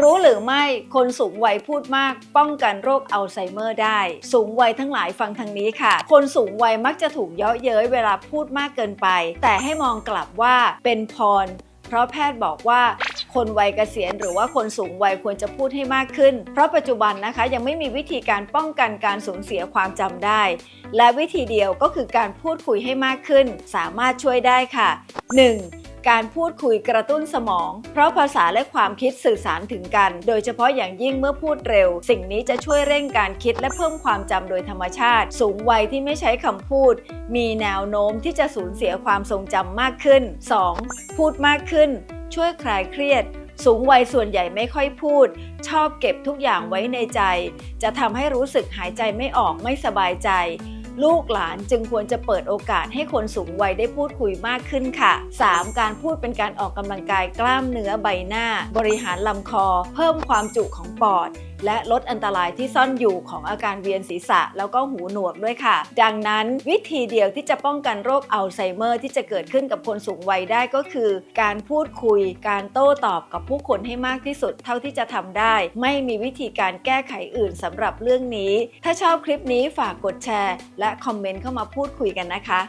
รู้หรือไม่คนสูงวัยพูดมาก ป้องกันโรคอัลไซเมอร์ได้ สูงวัยทั้งหลายฟังทางนี้ค่ะ คนสูงวัยมักจะถูกเยาะเย้ยเวลาพูดมากเกินไป แต่ให้มองกลับว่าเป็นพร เพราะแพทย์บอกว่าคนวัยเกษียณหรือว่าคนสูงวัยควรจะพูดให้มากขึ้น เพราะปัจจุบันนะคะยังไม่มีวิธีการป้องกันการสูญเสียความจำได้ และวิธีเดียวก็คือการพูดคุยให้มากขึ้น สามารถช่วยได้ค่ะ 1. การพูดคุยกระตุ้นสมอง เพราะภาษาและความคิดสื่อสารถึงกัน โดยเฉพาะอย่างยิ่งเมื่อพูดเร็ว สิ่งนี้จะช่วยเร่งการคิดและเพิ่มความจำโดยธรรมชาติ สูงวัยที่ไม่ใช้คำพูด มีแนวโน้มที่จะสูญเสียความทรงจำมากขึ้น 2. พูดมากขึ้น ช่วยคลายเครียดสูงวัยส่วนใหญ่ไม่ค่อยพูด ชอบเก็บทุกอย่างไว้ในใจ จะทำให้รู้สึกหายใจไม่ออกไม่สบายใจ ลูกหลานจึงควรจะเปิดโอกาสให้คนสูงวัยได้พูดคุยมากขึ้นค่ะ 3. การพูดเป็นการออกกำลังกายกล้ามเนื้อใบหน้า บริหารลำคอ เพิ่มความจุของปอดและลดอันตรายที่ซ่อนอยู่ของอาการเวียนศีรษะ แล้วก็หูหนวกด้วยค่ะ ดังนั้นวิธีเดียวที่จะป้องกันโรคอัลไซเมอร์ ที่จะเกิดขึ้นกับคนสูงวัยได้ก็คือ การพูดคุย การโต้ตอบกับผู้คนให้มากที่สุด เท่าที่จะทำได้ ไม่มีวิธีการแก้ไขอื่นสำหรับเรื่องนี้ ถ้าชอบคลิปนี้ฝากกดแชร์ และคอมเมนต์เข้ามาพูดคุยกันนะคะ